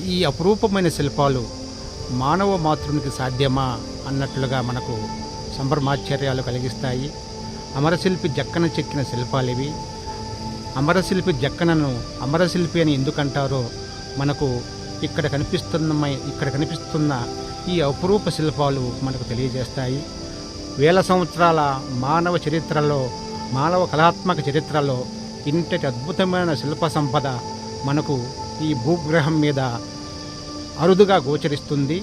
ఈ అపురూపమైన శిల్పాలు మానవ మాతృనికి సాధ్యమా అన్నట్లుగా మనకు సంభ్రమాశ్చర్యాలు కలిగిస్తాయి. అమరశిల్పి జక్కన చెక్కిన శిల్పాలు ఇవి అమరశిల్పి జక్కనను అమరశిల్పి అని ఎందుకంటారో మనకు ఇక్కడ కనిపిస్తున్న ఇక్కడ కనిపిస్తున్న ఈ అపురూప శిల్పాలు మనకు తెలియజేస్తాయి. వేల సంవత్సరాల మానవ చరిత్రలో మానవ కళాత్మక చరిత్రలో ఇంతటి అద్భుతమైన శిల్ప సంపద మనకు ఈ భూగ్రహం మీద అరుదుగా గోచరిస్తుంది.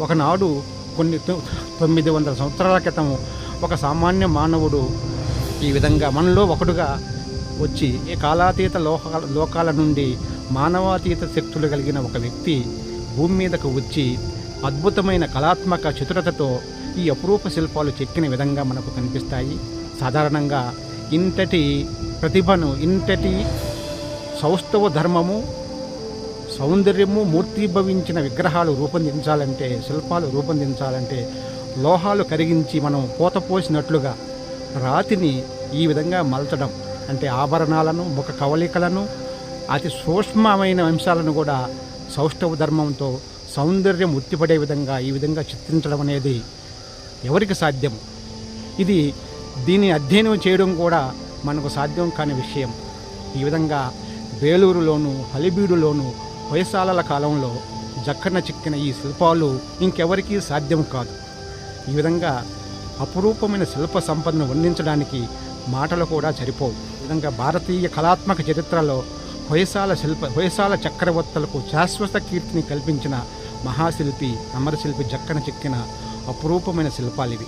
ఒకనాడు కొన్ని తొ- తొమ్మిది వందల సంవత్సరాల క్రితం ఒక సామాన్య మానవుడు ఈ విధంగా మనలో ఒకడుగా వచ్చి ఈ కాలాతీత లోకాల లోకాల నుండి మానవాతీత శక్తులు కలిగిన ఒక వ్యక్తి భూమి మీదకు వచ్చి అద్భుతమైన కళాత్మక చతురతతో ఈ అపురూప శిల్పాలు చెక్కిన విధంగా మనకు కనిపిస్తాయి. సాధారణంగా ఇంతటి ప్రతిభను ఇంతటి సౌష్ఠవ ధర్మము సౌందర్యము మూర్తిభవించిన విగ్రహాలు రూపొందించాలంటే శిల్పాలు రూపొందించాలంటే లోహాలు కరిగించి మనం పూత పోసినట్లుగా రాతిని ఈ విధంగా మలచడం అంటే ఆభరణాలను ముఖ కవలికలను అతి సూక్ష్మమైన అంశాలను కూడా సౌష్ఠవ ధర్మంతో సౌందర్యం ఉట్టిపడే విధంగా ఈ విధంగా చిత్రించడం అనేది ఎవరికి సాధ్యం ఇది దీన్ని అధ్యయనం చేయడం కూడా మనకు సాధ్యం కాని విషయం. ఈ విధంగా బేలూరులోను హలిబీడులోను హొయసాలల కాలంలో జక్కన చిక్కిన ఈ శిల్పాలు ఇంకెవరికీ సాధ్యం కాదు. ఈ విధంగా అపురూపమైన శిల్ప సంపదను వర్ణించడానికి మాటలు కూడా సరిపోవు. ఈ విధంగా భారతీయ కళాత్మక చరిత్రలో హొయసాల శిల్ప హొయసాల చక్రవర్తులకు శాశ్వత కీర్తిని కల్పించిన మహాశిల్పి అమరశిల్పి జక్కన చెక్కిన అపురూపమైన శిల్పాలు ఇవి